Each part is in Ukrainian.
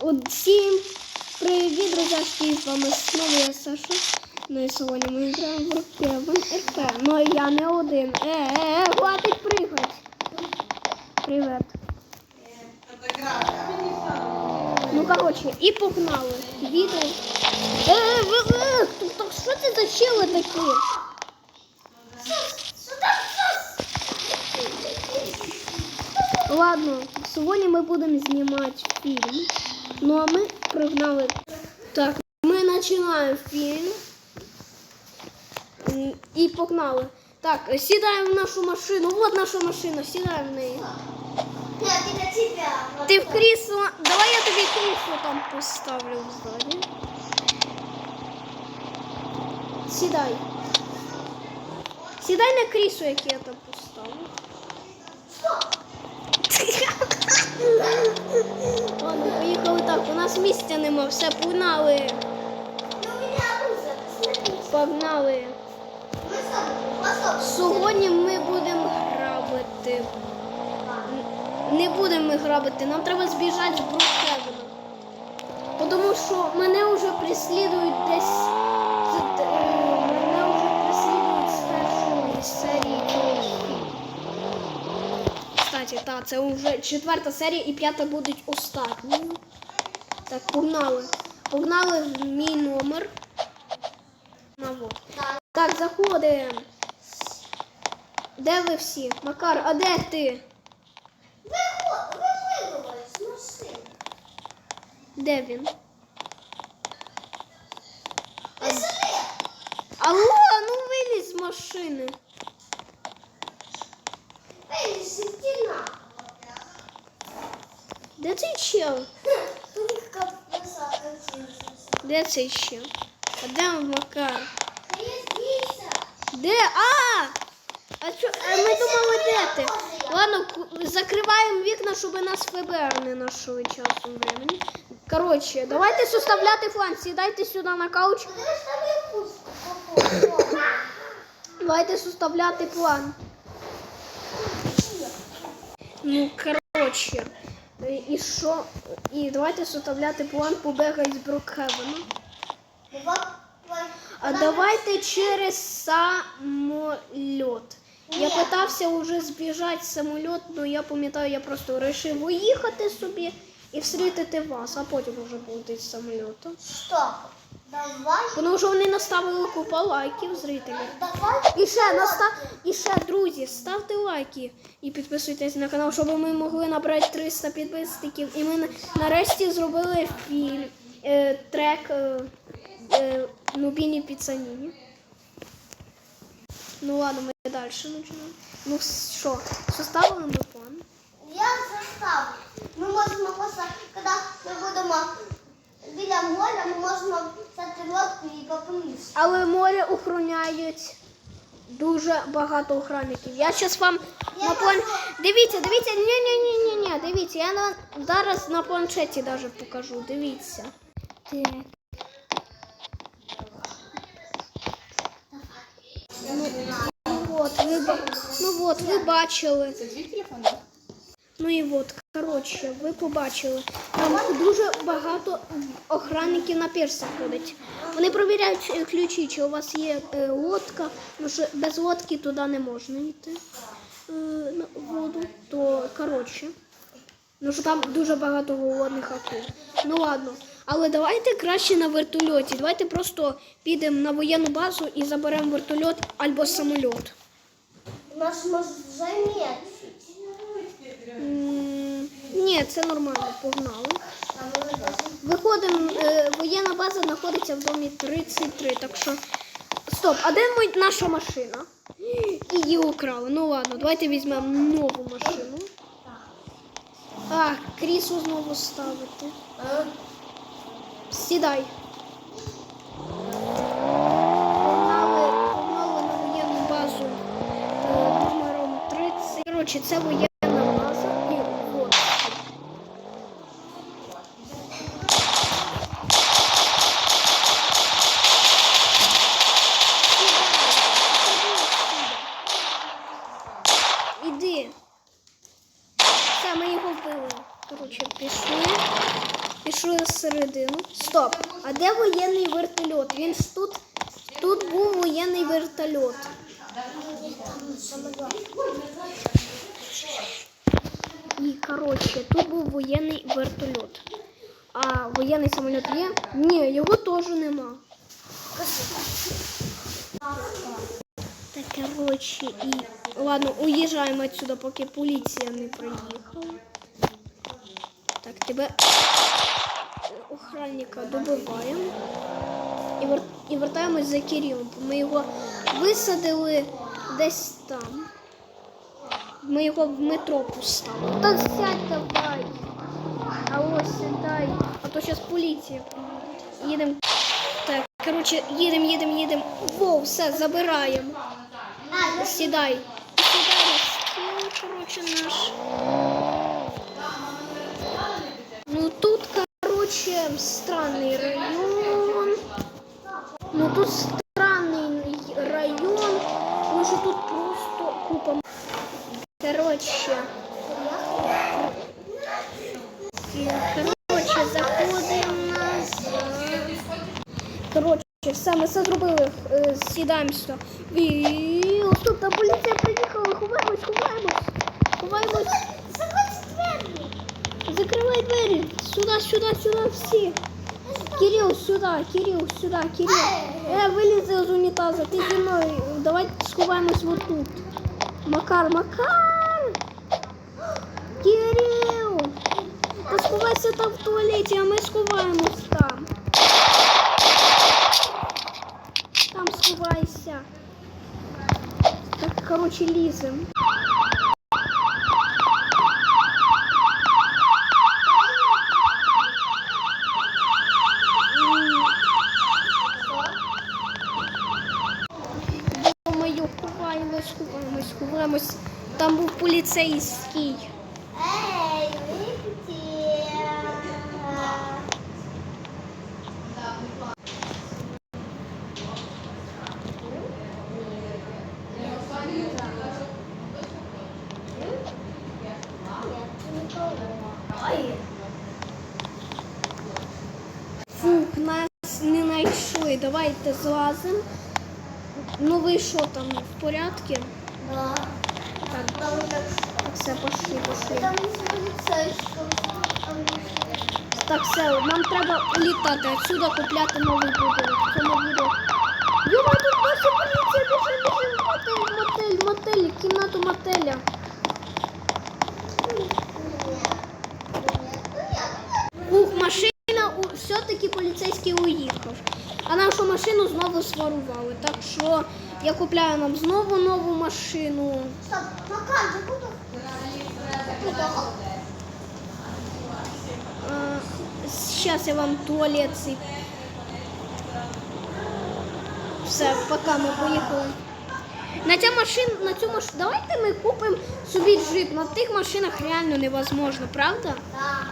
Всім привіт, друзяшки, з вами знову я Саша. Ну і сьогодні ми граємо в Рокевен РП. Ну я не один. Е, е, е, хватить пригать. Привет. Ну коротше, і погнали. Відео. Е, е, е, так що це за чили такі? Ладно, сьогодні ми будемо знімати фільм. Ну а ми пригнали. Так, ми починаємо фільм. І погнали. Так, сідаємо в нашу машину. Вот наша машина, сідаємо в неї. Ти в крісло. Давай я тобі крісло там поставлю ззаді. Сідай. Сідай на крісло, яке я там поставлю. Ладно, поїхали так. У нас місця нема, все погнали. Погнали. Сьогодні ми будемо грабити. Не будемо ми грабити, нам треба збіжати з Брукхевена. Тому що мене вже переслідують десь. е, Мене вже переслідують з першої серії. Кстати, так, це вже четверта серія і п'ята будуть останньою. Так, погнали. Погнали в мій номер. На вот. Так. Так, заходимо. Де ви всі? Макар, а де ти? Выход, выпрыгивай с машины. Де він? Веселее. Алло, ну вилізь з машини. Эй, стена. Де цей чел? Де цей чел? А де Макар? Де? А! А що? А ми думали, де ти? Ладно, закриваємо вікна, щоб нас ФБР не нашли часом времени. Коротше, давайте составляти план. Сідайте сюди на кауч. Давайте составляти план. Ну, коротше. Е, І що? І давайте составляти план побігати з Брукхевена. А давайте через самоліт. Я питався вже збіжати самоліт, але я пам'ятаю, я просто вирішив виїхати собі і встрітити вас, а потім вже буде з самоліту. Стоп. Давай. Тому що вони наставили купу лайків зрителів. Давай. І ще наста... і ще, друзі, ставте лайки і підписуйтесь на канал, щоб ми могли набрати 300 підписників. І ми нарешті зробили фільм, е, трек е, е, Нубіні Піцаніні. Ну ладно, ми далі починаємо. Ну що, составили ми план? Я заставлю. Ми можемо просто, коли ми будемо біля моря, ми можемо взяти лодку і поплисти. Але море охороняють дуже багато охранників. Я зараз вам Я на план... можу- Дивіться, дивіться, ні, ні, ні, ні, ні, дивіться, я на... зараз на планшеті даже покажу. Дивіться. Так. Ну от, ви, ба- ну от, ви бачили. Це твій телефон? да? Ну і от, коротше, ви побачили. Там дуже багато охранників на пірсах ходить. Вони провіряють е, ключі, чи у вас є е, лодка, тому що без лодки туди не можна йти е, на воду. То коротше. Ну що там дуже багато голодних акул. Ну ладно. Але давайте краще на вертольоті. Давайте просто підемо на воєнну базу і заберемо вертольот або самоліт. Нас може. М, Ні, це нормально, погнали. Виходимо, е, воєнна база знаходиться в домі 33, так що. Стоп, а де мой- наша машина? Її украли. Ну ладно, давайте візьмемо нову машину. А, крісло знову ставити. Сідай. Погнали, погнали на воєнну базу е, номером 30. Коротше, це воєнна база. І от. Іди. Все, ми його вбили. Коротше, пішли. Всередину. Стоп. А де воєнний вертольот? Він ж тут. Тут був воєнний вертольот. І коротше, тут був воєнний вертольот. А воєнний самоліт є? Ні, його теж нема. Так, коротше, і. Ладно, уїжджаємо отсюда, поки поліція не приїхала. Так, тебе охранника добиваємо. І, вер... і вертаємось за Кирилом. Ми його висадили десь там. Ми його в метро поставили. Та сядь давай. А ось сідай. А то зараз поліція. Їдемо. Так, коротше, їдемо, їдемо, їдемо. Воу, все, забираємо. Сідай. Сідай на стіл, коротше, наш. Ну тут, короче, странный район. Ну тут странный район. Може тут просто купа. Короче. Короче, заходимо назад. Коротше, все, ми все зробили. Сідаємо сюди. І ось тут поліція приїхала. Ховаємось, ховаємось. Ховаємось. Закройте двері. Закривай двері. Сюди, сюди, сюди всі. Кирил, сюди, Кирил, сюди, Кирил. Е, вилізи з унітаза, ти зі мною. Давай сховаємось вот тут. Макар, Макар! Кирил! Та сховайся там в туалеті, а ми сховаємось там. Там сховайся. Так, короче, лізем. Мою ховаємось, ховаємось, ховаємось. Там був поліцейський. Ей. Фух, нас не знайшли. Давайте злазимо. Ну ви що там, в порядку? Да. Так, Там так так все, пошли, пошли. Там. Там Так, все, нам треба улітати отсюда, купляти новий будинок. Цьому відео. Йома, тут наша поліція, біжи, біжи, мотель, мотель, мотель, кімнату мотеля. Ух, машина, все-таки поліцейський уїхав. А нашу машину знову сварували. Так що я купляю нам знову нову машину. Стоп, Макар, ти куди? Зараз я вам туалет цей. Все, пока ми поїхали. На ця машин, на цю машину. Давайте ми купимо собі джип. На тих машинах реально невозможно, правда? Так.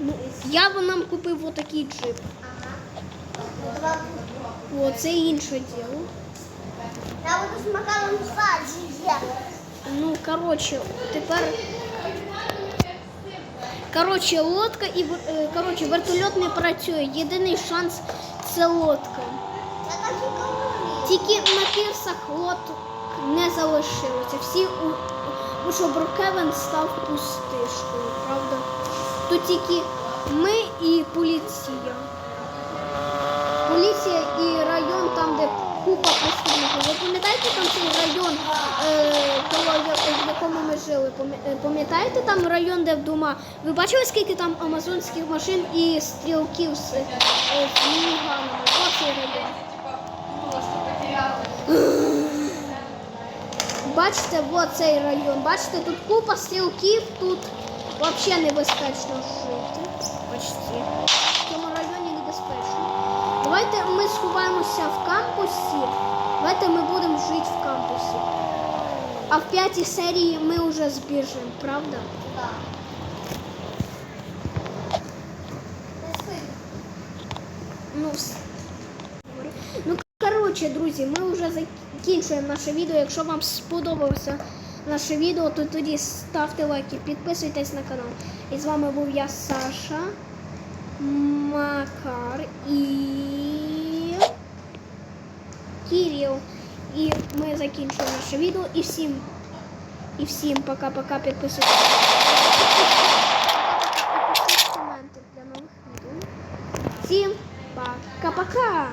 Ну, я б нам купив отакий джип. О, це інше діло. Я буду з Макаром. Є. Ну, коротше, тепер. Коротше, лодка і е, коротше, вертольот не працює. Єдиний шанс це лодка. Тільки на пірсах лодок не залишилося. Всі у бо що Брукевен став пустишкою, правда? Тут тільки ми і поліція. Поліція і район там, де купа преступників. Ви пам'ятаєте там цей район, е, в якому ми жили? Е, Пам'ятаєте там район, де вдома? Ви бачили, скільки там амазонських машин і стрілків з, е, мініганами? Оцей район. Бачите, от цей район. Бачите, тут купа стрілків, тут взагалі небезпечно жити. Почти. В цьому районі небезпечно. Давайте ми сховаємося в кампусі. Давайте ми будемо жити в кампусі. А в п'ятій серії ми вже збіжимо, правда? Так. Ти. Ну, ну коротше, друзі, ми вже закінчуємо наше відео. Якщо вам сподобалося наше відео, то тоді ставте лайки, підписуйтесь на канал. І з вами був я, Саша, Макар і Кирил. І ми закінчуємо наше відео. І всім, і всім пока-пока. Підписуйтесь. Підписуйтесь, коменти для нових відео. Всім пока-пока.